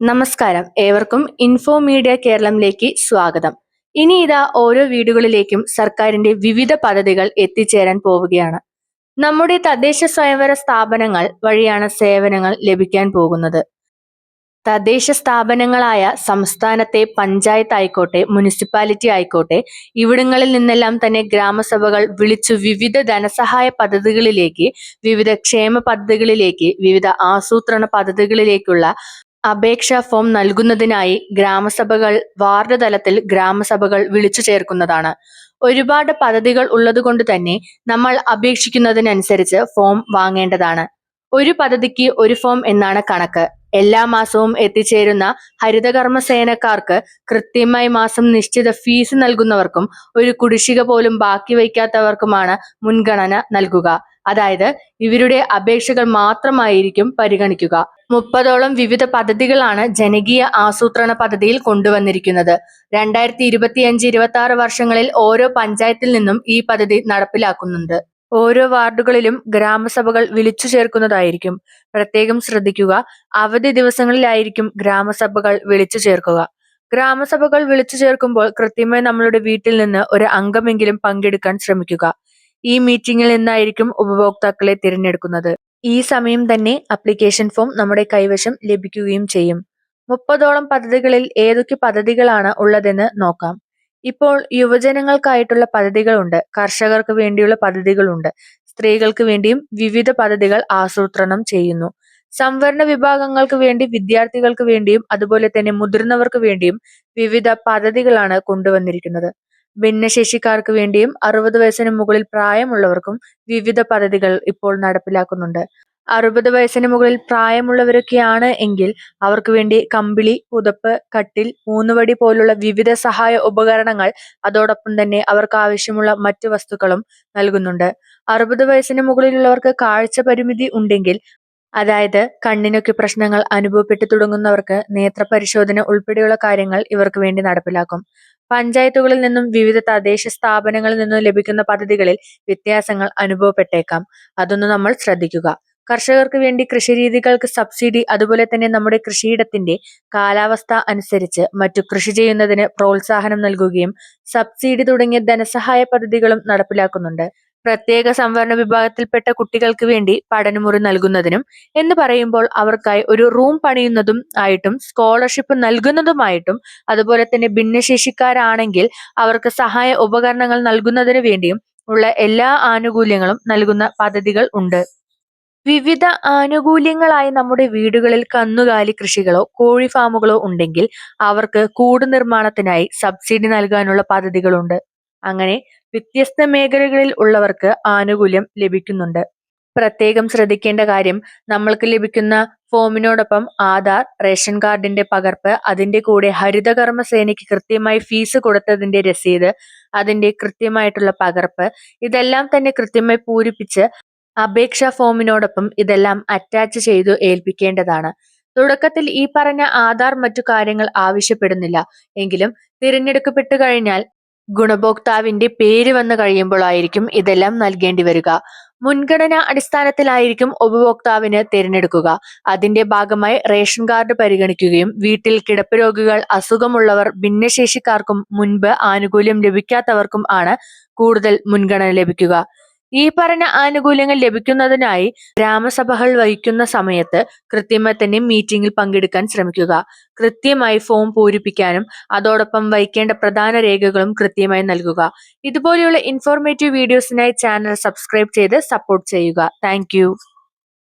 നമസ്കാരം. ഏവർക്കും info media കേരളത്തിലേക്ക് സ്വാഗതം. ഇനി ഇതാ ഓരോ വീടുകളിലേക്കും സർക്കാരിന്റെ വിവിധ പദ്ധതികൾ എത്തിച്ചേരാൻ പോവുകയാണ്. നമ്മുടെ തദ്ദേശ സ്വയംവര സ്ഥാപനങ്ങൾ വഴിയാണ് സേവനങ്ങൾ ലഭിക്കാൻ പോകുന്നത്. തദ്ദേശ സ്ഥാപനങ്ങളായ സംസ്ഥാനത്തെ പഞ്ചായത്ത് ആയിക്കോട്ടെ മുനിസിപ്പാലിറ്റി ആയിക്കോട്ടെ ഇവിടങ്ങളിൽ നിന്നെല്ലാം തന്നെ ഗ്രാമസഭകൾ വിളിച്ചു വിവിധ ധനസഹായ പദ്ധതികളിലേക്ക് വിവിധ ക്ഷേമ പദ്ധതികളിലേക്ക് വിവിധ ആസൂത്രണ പദ്ധതികളിലേക്കുള്ള അപേക്ഷാ ഫോം നൽകുന്നതിനായി ഗ്രാമസഭകൾ വാർഡ് തലത്തിൽ ഗ്രാമസഭകൾ വിളിച്ചു ചേർക്കുന്നതാണ്. ഒരുപാട് പദ്ധതികൾ ഉള്ളതുകൊണ്ട് തന്നെ നമ്മൾ അപേക്ഷിക്കുന്നതിനനുസരിച്ച് ഫോം വാങ്ങേണ്ടതാണ്. ഒരു പദ്ധതിക്ക് ഒരു ഫോം എന്നാണ് കണക്ക്. എല്ലാ മാസവും എത്തിച്ചേരുന്ന ഹരിതകർമ്മ സേനക്കാർക്ക് കൃത്യമായി മാസം നിശ്ചിത ഫീസ് നൽകുന്നവർക്കും ഒരു കുടിശ്ശിക പോലും ബാക്കി വയ്ക്കാത്തവർക്കുമാണ് മുൻഗണന നൽകുക. അതായത് ഇവരുടെ അപേക്ഷകൾ മാത്രമായിരിക്കും പരിഗണിക്കുക. മുപ്പതോളം വിവിധ പദ്ധതികളാണ് ജനകീയ ആസൂത്രണ പദ്ധതിയിൽ കൊണ്ടുവന്നിരിക്കുന്നത്. രണ്ടായിരത്തി ഇരുപത്തിയഞ്ച് ഇരുപത്തി ആറ് വർഷങ്ങളിൽ ഓരോ പഞ്ചായത്തിൽ നിന്നും ഈ പദ്ധതി നടപ്പിലാക്കുന്നുണ്ട്. ഓരോ വാർഡുകളിലും ഗ്രാമസഭകൾ വിളിച്ചു ചേർക്കുന്നതായിരിക്കും. പ്രത്യേകം ശ്രദ്ധിക്കുക അവധി ദിവസങ്ങളിലായിരിക്കും ഗ്രാമസഭകൾ വിളിച്ചു ചേർക്കുക. ഗ്രാമസഭകൾ വിളിച്ചു ചേർക്കുമ്പോൾ കൃത്യമായി നമ്മളുടെ വീട്ടിൽ നിന്ന് ഒരു അംഗമെങ്കിലും പങ്കെടുക്കാൻ ശ്രമിക്കുക. ഈ മീറ്റിംഗിൽ നിന്നായിരിക്കും ഉപഭോക്താക്കളെ തിരഞ്ഞെടുക്കുന്നത്. ഈ സമയം തന്നെ അപ്ലിക്കേഷൻ ഫോം നമ്മുടെ കൈവശം ലഭിക്കുകയും ചെയ്യും. മുപ്പതോളം പദ്ധതികളിൽ ഏതൊക്കെ പദ്ധതികളാണ് ഉള്ളതെന്ന് നോക്കാം. ഇപ്പോൾ യുവജനങ്ങൾക്കായിട്ടുള്ള പദ്ധതികളുണ്ട്. കർഷകർക്ക് വേണ്ടിയുള്ള പദ്ധതികളുണ്ട്. സ്ത്രീകൾക്ക് വേണ്ടിയും വിവിധ പദ്ധതികൾ ആസൂത്രണം ചെയ്യുന്നു. സംവരണ വിഭാഗങ്ങൾക്ക് വേണ്ടി വിദ്യാർത്ഥികൾക്ക് വേണ്ടിയും അതുപോലെ തന്നെ മുതിർന്നവർക്ക് വേണ്ടിയും വിവിധ പദ്ധതികളാണ് കൊണ്ടുവന്നിരിക്കുന്നത്. ഭിന്നശേഷിക്കാർക്ക് വേണ്ടിയും അറുപത് വയസ്സിന് മുകളിൽ പ്രായമുള്ളവർക്കും വിവിധ പദ്ധതികൾ ഇപ്പോൾ നടപ്പിലാക്കുന്നുണ്ട്. അറുപത് വയസ്സിന് മുകളിൽ പ്രായമുള്ളവരൊക്കെയാണ് എങ്കിൽ അവർക്ക് വേണ്ടി കമ്പിളി പുതപ്പ് കട്ടിൽ മൂന്നുവടി പോലുള്ള വിവിധ സഹായ ഉപകരണങ്ങൾ അതോടൊപ്പം തന്നെ അവർക്ക് ആവശ്യമുള്ള മറ്റ് വസ്തുക്കളും നൽകുന്നുണ്ട്. അറുപത് വയസ്സിന് മുകളിലുള്ളവർക്ക് കാഴ്ച പരിമിതി ഉണ്ടെങ്കിൽ അതായത് കണ്ണിനൊക്കെ പ്രശ്നങ്ങൾ അനുഭവപ്പെട്ടു തുടങ്ങുന്നവർക്ക് നേത്ര പരിശോധന ഉൾപ്പെടെയുള്ള കാര്യങ്ങൾ ഇവർക്ക് വേണ്ടി നടപ്പിലാക്കും. പഞ്ചായത്തുകളിൽ നിന്നും വിവിധ തദ്ദേശ സ്ഥാപനങ്ങളിൽ നിന്നും ലഭിക്കുന്ന പദ്ധതികളിൽ വ്യത്യാസങ്ങൾ അനുഭവപ്പെട്ടേക്കാം. അതൊന്നും നമ്മൾ ശ്രദ്ധിക്കുക. കർഷകർക്ക് വേണ്ടി കൃഷിരീതികൾക്ക് സബ്സിഡി അതുപോലെ തന്നെ നമ്മുടെ കൃഷിയിടത്തിന്റെ കാലാവസ്ഥ അനുസരിച്ച് മറ്റു കൃഷി ചെയ്യുന്നതിന് പ്രോത്സാഹനം നൽകുകയും സബ്സിഡി തുടങ്ങിയ ധനസഹായ പദ്ധതികളും നടപ്പിലാക്കുന്നുണ്ട്. പ്രത്യേക സംവരണ വിഭാഗത്തിൽപ്പെട്ട കുട്ടികൾക്ക് വേണ്ടി പഠനമുറി നൽകുന്നതിനും എന്ന് പറയുമ്പോൾ അവർക്കായി ഒരു റൂം പണിയുന്നതും ആയിട്ടും സ്കോളർഷിപ്പ് നൽകുന്നതുമായിട്ടും അതുപോലെ തന്നെ ഭിന്നശേഷിക്കാരാണെങ്കിൽ അവർക്ക് സഹായ ഉപകരണങ്ങൾ നൽകുന്നതിന് വേണ്ടിയും ഉള്ള എല്ലാ ആനുകൂല്യങ്ങളും നൽകുന്ന പദ്ധതികൾ ഉണ്ട്. വിവിധ ആനുകൂല്യങ്ങളായി നമ്മുടെ വീടുകളിൽ കന്നുകാലി കൃഷികളോ കോഴി ഫാമുകളോ ഉണ്ടെങ്കിൽ അവർക്ക് കൂട് നിർമ്മാണത്തിനായി സബ്സിഡി നൽകാനുള്ള പദ്ധതികളുണ്ട്. അങ്ങനെ വ്യത്യസ്ത മേഖലകളിൽ ഉള്ളവർക്ക് ആനുകൂല്യം ലഭിക്കുന്നുണ്ട്. പ്രത്യേകം ശ്രദ്ധിക്കേണ്ട കാര്യം നമ്മൾക്ക് ലഭിക്കുന്ന ഫോമിനോടൊപ്പം ആധാർ റേഷൻ കാർഡിന്റെ പകർപ്പ് അതിന്റെ കൂടെ ഹരിതകർമ്മ സേനയ്ക്ക് കൃത്യമായി ഫീസ് കൊടുത്തതിന്റെ രസീത് അതിന്റെ കൃത്യമായിട്ടുള്ള പകർപ്പ് ഇതെല്ലാം തന്നെ കൃത്യമായി പൂരിപ്പിച്ച് അപേക്ഷാ ഫോമിനോടൊപ്പം ഇതെല്ലാം അറ്റാച്ച് ചെയ്തു ഏൽപ്പിക്കേണ്ടതാണ്. തുടക്കത്തിൽ ഈ പറഞ്ഞ ആധാർ മറ്റു കാര്യങ്ങൾ ആവശ്യപ്പെടുന്നില്ല. എങ്കിലും തിരഞ്ഞെടുക്കപ്പെട്ടു കഴിഞ്ഞാൽ ഗുണഭോക്താവിന്റെ പേര് വന്നു കഴിയുമ്പോഴായിരിക്കും ഇതെല്ലാം നൽകേണ്ടി വരിക. മുൻഗണനാ അടിസ്ഥാനത്തിലായിരിക്കും ഉപഭോക്താവിന് തിരഞ്ഞെടുക്കുക. അതിന്റെ ഭാഗമായി റേഷൻ കാർഡ് പരിഗണിക്കുകയും വീട്ടിൽ കിടപ്പ് രോഗികൾ അസുഖമുള്ളവർ ഭിന്നശേഷിക്കാർക്കും മുൻപ് ആനുകൂല്യം ലഭിക്കാത്തവർക്കും ആണ് കൂടുതൽ മുൻഗണന ലഭിക്കുക. ഈ പറഞ്ഞ ആനുകൂല്യങ്ങൾ ലഭിക്കുന്നതിനായി ഗ്രാമസഭകൾ വഹിക്കുന്ന സമയത്ത് കൃത്യമായി തന്നെ മീറ്റിംഗിൽ പങ്കെടുക്കാൻ ശ്രമിക്കുക. കൃത്യമായി ഫോം പൂരിപ്പിക്കാനും അതോടൊപ്പം വഹിക്കേണ്ട പ്രധാന രേഖകളും കൃത്യമായി നൽകുക. ഇതുപോലെയുള്ള ഇൻഫോർമേറ്റീവ് വീഡിയോസിനായി ചാനൽ സബ്സ്ക്രൈബ് ചെയ്ത് സപ്പോർട്ട് ചെയ്യുക. താങ്ക്